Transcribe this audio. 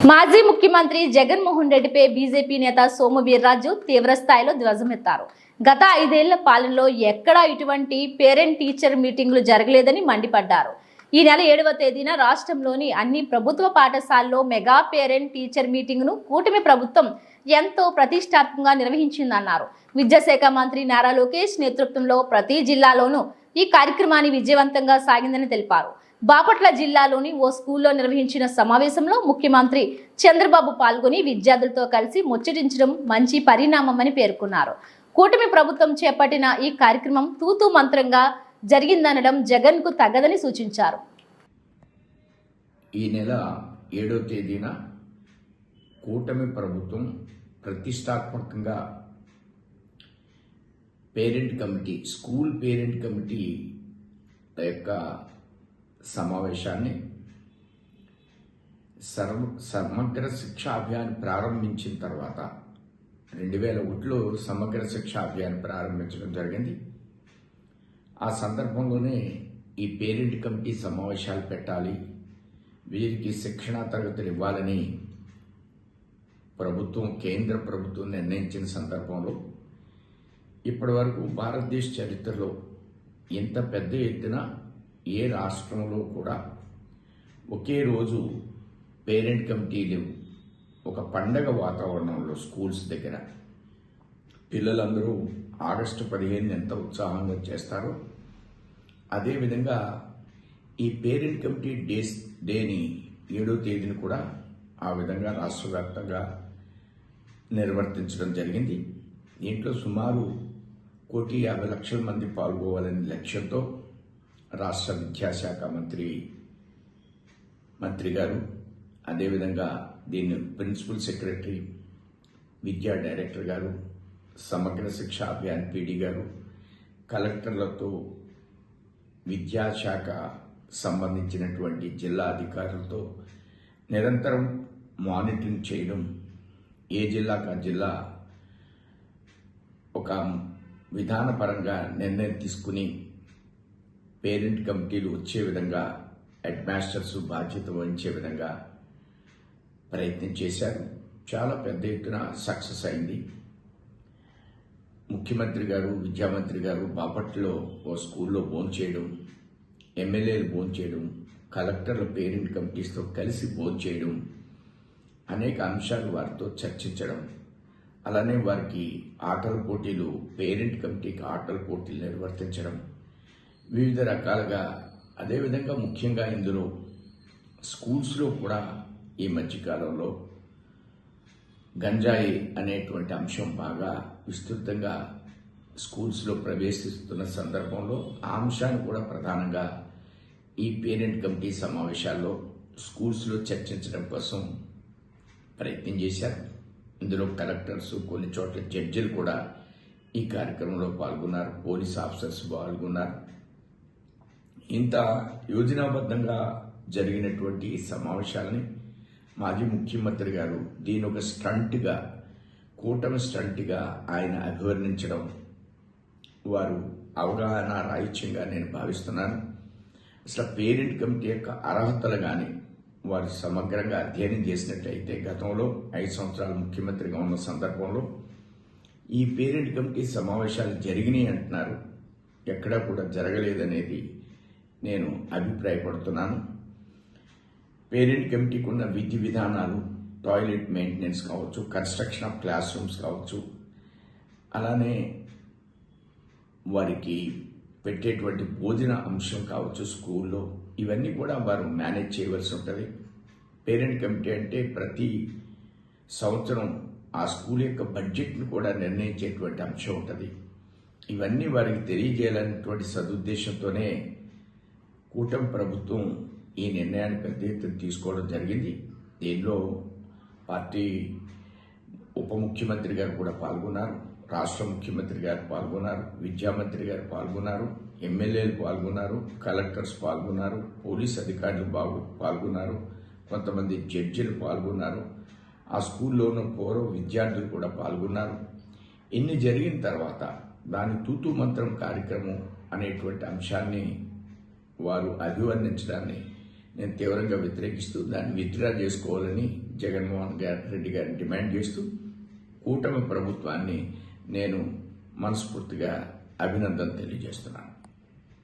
మాజీ ముఖ్యమంత్రి జగన్మోహన్ రెడ్డిపై బీజేపీ నేత సోము వీర్రాజు తీవ్రస్థాయిలో ధ్వజమెత్తారు. గత ఐదేళ్ళ పాలనలో ఎక్కడా ఇటువంటి పేరెంట్ టీచర్ మీటింగులు జరగలేదని మండిపడ్డారు. ఈ నెల ఏడవ తేదీన రాష్ట్రంలోని అన్ని ప్రభుత్వ పాఠశాలల్లో మెగా పేరెంట్ టీచర్ మీటింగ్ను కూటమి ప్రభుత్వం ఎంతో ప్రతిష్టాత్మకంగా నిర్వహించిందన్నారు. విద్యాశాఖ మంత్రి నారా లోకేష్ నేతృత్వంలో ప్రతి జిల్లాలోనూ ఈ కార్యక్రమాన్ని విజయవంతంగా సాగిందని తెలిపారు. బాపట్ల జిల్లాలోని ఓ స్కూల్లో నిర్వహించిన సమావేశంలో ముఖ్యమంత్రి చంద్రబాబు పాల్గొని విద్యార్థులతో కలిసి ముచ్చటించడం మంచి పరిణామమని పేర్కొన్నారు. కూటమి ప్రభుత్వం చేపట్టిన ఈ కార్యక్రమం తూతూ మంత్రంగా జరిగిందనడం జగన్కు తగదని సూచించారు. ఈ నెల ఏడో తేదీన కూటమి ప్రభుత్వం ప్రతిష్టాత్మకంగా parent committee school parent committee యొక్క సమావేశాన్ని సర్వ సమగ్ర శిక్షా అభియాన్ ప్రారంభించిన తర్వాత రెండు వేల ఒకటిలో సమగ్ర శిక్షా అభియాన్ ప్రారంభించడం జరిగింది. ఆ సందర్భంలోనే ఈ పేరెంట్ కమిటీ సమావేశాలు పెట్టాలి వీరికి శిక్షణా తరగతులు ఇవ్వాలని ప్రభుత్వం కేంద్ర ప్రభుత్వం నిర్ణయించిన సందర్భంలో ఇప్పటి వరకు భారతదేశ చరిత్రలో ఇంత పెద్ద ఎత్తున ఏ రాష్ట్రంలో కూడా ఒకే రోజు పేరెంట్ కమిటీలు ఒక పండగ వాతావరణంలో స్కూల్స్ దగ్గర. పిల్లలందరూ ఆగస్టు పదిహేను ఎంత ఉత్సాహంగా చేస్తారో అదేవిధంగా ఈ పేరెంట్ కమిటీ డేస్ డేని ఏడో తేదీని కూడా ఆ విధంగా రాష్ట్ర వ్యాప్తంగా నిర్వర్తించడం జరిగింది. దీంట్లో సుమారు కోటి యాభై లక్షల మంది పాల్గొవాలనే లక్ష్యంతో రాష్ట్ర విద్యాశాఖ మంత్రి మంత్రి గారు అదేవిధంగా దీన్ని ప్రిన్సిపల్ సెక్రటరీ విద్యా డైరెక్టర్ గారు సమగ్ర శిక్ష అభియాన్ పీడీ గారు కలెక్టర్లతో విద్యాశాఖ సంబంధించినటువంటి జిల్లా అధికారులతో నిరంతరం మానిటరింగ్ చేయడం ఏ జిల్లాకు ఆ జిల్లా ఒక విధానపరంగా నిర్ణయం తీసుకుని పేరెంట్ కమిటీలు వచ్చే విధంగా హెడ్ మాస్టర్స్ బాధ్యత వహించే విధంగా ప్రయత్నం చేశారు. చాలా పెద్ద ఎత్తున సక్సెస్ అయింది. ముఖ్యమంత్రి గారు విద్యామంత్రి గారు బాపట్లో ఓ స్కూల్లో భోజనం చేయడం ఎమ్మెల్యేలు భోజనం చేయడం కలెక్టర్ల పేరెంట్ కమిటీస్తో కలిసి భోజనం చేయడం అనేక అంశాలు వారితో చర్చించడం అలానే వారికి ఆటల పోటీలు పేరెంట్ కమిటీకి ఆటల పోటీలు నిర్వర్తించడం వివిధ రకాలుగా అదేవిధంగా ముఖ్యంగా ఇందులో స్కూల్స్లో కూడా ఈ మధ్యకాలంలో గంజాయి అనేటువంటి అంశం బాగా విస్తృతంగా స్కూల్స్లో ప్రవేశిస్తున్న సందర్భంలో ఆ అంశాన్ని కూడా ప్రధానంగా ఈ పేరెంట్ కమిటీ సమావేశాల్లో స్కూల్స్లో చర్చించడం కోసం ప్రయత్నం చేశారు. ఇందులో కలెక్టర్స్ కొన్ని చోట్ల జడ్జిలు కూడా ఈ కార్యక్రమంలో పాల్గొన్నారు. పోలీస్ ఆఫీసర్స్ పాల్గొన్నారు. ఇంత యోజనాబద్ధంగా జరిగినటువంటి సమావేశాలని మాజీ ముఖ్యమంత్రి గారు దీని ఒక స్టంట్గా కూటమి స్టంట్గా ఆయన అభివర్ణించడం వారు అవగాహన రాహిత్యంగా నేను భావిస్తున్నాను. అసలు పేరెంట్ కమిటీ యొక్క అర్హతలు కానీ వారు సమగ్రంగా అధ్యయనం చేసినట్లయితే గతంలో ఐదు సంవత్సరాలు ముఖ్యమంత్రిగా ఉన్న సందర్భంలో ఈ పేరెంట్ కమిటీ సమావేశాలు జరిగినాయి అంటున్నారు. ఎక్కడా కూడా జరగలేదనేది నేను అభిప్రాయపడుతున్నాను. పేరెంట్ కమిటీకి ఉన్న విధి విధానాలు టాయిలెట్ మెయింటెనెన్స్ కావచ్చు కన్స్ట్రక్షన్ ఆఫ్ క్లాస్ రూమ్స్ కావచ్చు అలానే వారికి పెట్టేటువంటి భోజన అంశం కావచ్చు స్కూల్లో ఇవన్నీ కూడా వారు మేనేజ్ చేయవలసి ఉంటుంది. పేరెంట్ కమిటీ అంటే ప్రతి సంవత్సరం ఆ స్కూల్ యొక్క బడ్జెట్ను కూడా నిర్ణయించేటువంటి అంశం ఉంటుంది. ఇవన్నీ వారికి తెలియజేయాలనేటువంటి సదుద్దేశంతోనే కూటమి ప్రభుత్వం ఈ నిర్ణయాన్ని పెద్ద ఎత్తున తీసుకోవడం జరిగింది. దీనిలో పార్టీ ఉప ముఖ్యమంత్రి గారు కూడా పాల్గొన్నారు రాష్ట్ర ముఖ్యమంత్రి గారు పాల్గొన్నారు విద్యామంత్రి గారు పాల్గొన్నారు ఎమ్మెల్యేలు పాల్గొన్నారు కలెక్టర్స్ పాల్గొన్నారు పోలీస్ అధికారులు బాగు పాల్గొన్నారు కొంతమంది జడ్జిలు పాల్గొన్నారు ఆ స్కూల్లోనూ పూర్వ విద్యార్థులు కూడా పాల్గొన్నారు. ఇన్ని జరిగిన తర్వాత దాని తూతు మంత్రం కార్యక్రమం అనేటువంటి అంశాన్ని వారు అభివర్ణించడాన్ని నేను తీవ్రంగా వ్యతిరేకిస్తూ దాన్ని విత్డ్రా చేసుకోవాలని జగన్మోహన్ గారి రెడ్డి గారిని డిమాండ్ చేస్తూ కూటమి ప్రభుత్వాన్ని నేను మనస్ఫూర్తిగా అభినందన తెలియజేస్తున్నాను.